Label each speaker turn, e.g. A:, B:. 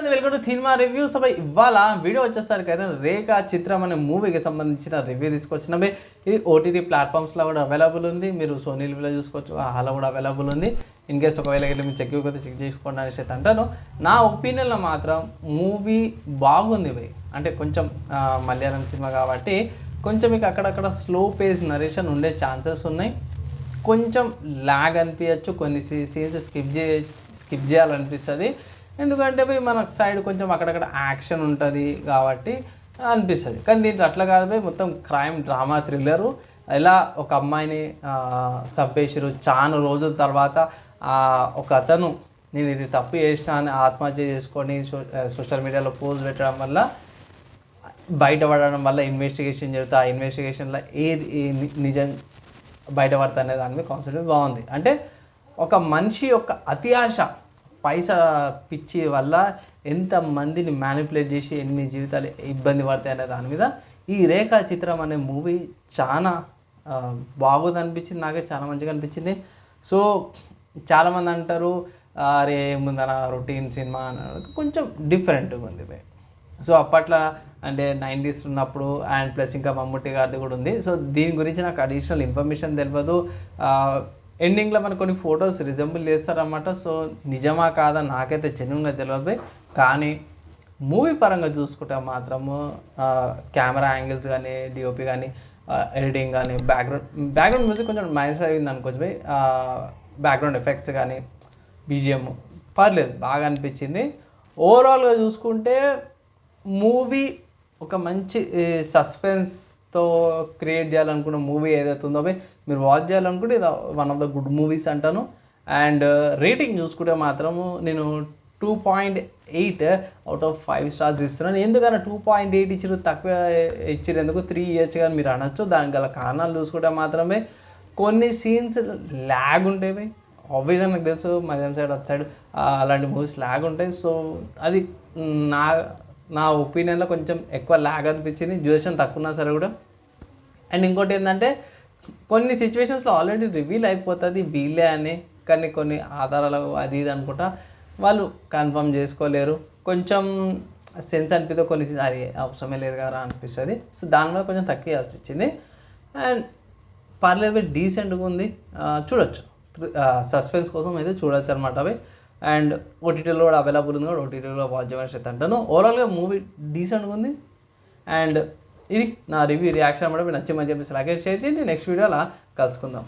A: Welcome to cinema reviews సభ ఇవాళ video వచ్చేసరికి అయితే రేఖా చిత్రం అనే మూవీకి సంబంధించిన రివ్యూ తీసుకొచ్చినవి ఇది ఓటీటీ ప్లాట్ఫామ్స్లో కూడా అవైలబుల్ ఉంది. మీరు సోనీ లివ్లో చూసుకోవచ్చు. హాలో కూడా అవైలబుల్ ఉంది. ఇన్ కేస్ ఒకవేళ గిట్ల మీరు చెక్ ఇవ్వకపోతే చెక్ చేసుకోండి అనేసి అయితే అంటాను. నా ఒపీనియన్లో మాత్రం మూవీ బాగుంది భయ్ అంటే కొంచెం మలయాళం సినిమా కాబట్టి కొంచెం మీకు అక్కడక్కడ స్లో పేజ్ నరేషన్ ఉండే ఛాన్సెస్ ఉన్నాయి. కొంచెం లాగ్ అనిపించచ్చు కొన్ని సీన్స్ స్కిప్ చే స్కిప్ చేయాలనిపిస్తుంది. ఎందుకంటే పోయి మన సైడ్ కొంచెం అక్కడక్కడ యాక్షన్ ఉంటుంది కాబట్టి అనిపిస్తుంది. కానీ దీంట్లో అట్లా కాదు పోయి మొత్తం క్రైమ్ డ్రామా థ్రిల్లరు. ఎలా ఒక అమ్మాయిని చంపేసారు చాలా రోజుల తర్వాత ఒక అతను నేను ఇది తప్పు చేసిన అని ఆత్మహత్య చేసుకొని సోషల్ మీడియాలో పోస్ట్ పెట్టడం వల్ల బయటపడడం వల్ల ఇన్వెస్టిగేషన్ జరుగుతుంది ఆ ఇన్వెస్టిగేషన్లో ఏది నిజం బయటపడతా అనే దాని మీద కాన్సెప్ట్ బాగుంది. అంటే ఒక మనిషి యొక్క అతి ఆశ పైసా పిచ్చి వల్ల ఎంత మందిని మ్యానిపులేట్ చేసి ఎన్ని జీవితాలు ఇబ్బంది పడతాయి అనే దాని మీద ఈ రేఖా చిత్రం అనే మూవీ చాలా బాగుంది అనిపించింది. నాకే చాలా మంచిగా అనిపించింది. సో చాలామంది అంటారు అరే ఏముందన రొటీన్ సినిమా అన్నారు కొంచెం డిఫరెంట్గా ఉంది సో అప్పట్లో అంటే నైంటీస్ ఉన్నప్పుడు అండ్ ప్లస్ ఇంకా మమ్ముట్టి గారిది కూడా ఉంది. సో దీని గురించి నాకు అడిషనల్ ఇన్ఫర్మేషన్ తెలియదు ఎండింగ్లో మనకు కొన్ని ఫొటోస్ రిజంబుల్ చేస్తారన్నమాట. సో నిజమా కాదా నాకైతే జెన్యున్గా తెలియదు కానీ మూవీ పరంగా చూసుకుంటే మాత్రము కెమెరా యాంగిల్స్ కానీ డిఓపి కానీ ఎడిటింగ్ కానీ బ్యాక్గ్రౌండ్ బ్యాక్గ్రౌండ్ మ్యూజిక్ కొంచెం మైనస్ అయింది అనుకోవచ్చు భయ్. బ్యాక్గ్రౌండ్ ఎఫెక్ట్స్ కానీ బీజిఎం పర్లేదు బాగా అనిపించింది. ఓవరాల్గా చూసుకుంటే మూవీ ఒక మంచి సస్పెన్స్ తో క్రియేట్ చేయాలనుకున్న మూవీ ఏదైతే ఉందో అవి మీరు వాచ్ చేయాలనుకుంటే ఇది one of the good movies అంటాను. అండ్ రేటింగ్ uh, చూసుకుంటే మాత్రము నేను two point eight out of five stars ఇస్తున్నాను. ఎందుకన్నా టూ పాయింట్ ఎయిట్ ఇచ్చారు తక్కువ ఇచ్చిన ఎందుకు త్రీ ఇయర్స్ కానీ మీరు అనొచ్చు. దానికి గల కారణాలు చూసుకుంటే మాత్రమే కొన్ని సీన్స్ ల్యాగ్ ఉంటాయి. ఆబ్వియస్గా నాకు తెలుసు మలయాళం సైడ్ అటు సైడ్ అలాంటి మూవీస్ ల్యాగ్ ఉంటాయి. సో అది నా నా ఒపీనియన్లో కొంచెం ఎక్కువ ల్యాగ్ అనిపించింది. డ్యూరేషన్ తక్కువ ఉన్నా సరే కూడా. అండ్ ఇంకోటి ఏంటంటే కొన్ని సిచ్యువేషన్స్లో ఆల్రెడీ రివీల్ అయిపోతుంది వీళ్ళే అని కానీ కొన్ని ఆధారాలు అది ఇది అనుకుంటా వాళ్ళు కన్ఫర్మ్ చేసుకోలేరు. కొంచెం సెన్స్ అనిపితే కొన్ని అది అవసరమే లేదు కదా అనిపిస్తుంది. సో దాని మీద కొంచెం తక్కువ వచ్చింది. అండ్ పర్లేదు డీసెంట్గా ఉంది. చూడొచ్చు. సస్పెన్స్ కోసం అయితే చూడొచ్చు అనమాట అవి. అండ్ ఓటీటీలో కూడా అవైలబుల్ ఉంది కూడా ఓటీటీలో వాచ్ చేయమని అంటాను. ఓవరాల్గా మూవీ డీసెంట్గా ఉంది. అండ్ ఇది నా రివ్యూ రియాక్షన్ కూడా మీకు నచ్చి మంచి చెప్పేసి అలాగే షేర్ చేయండి. నెక్స్ట్ వీడియోలో కలుసుకుందాం.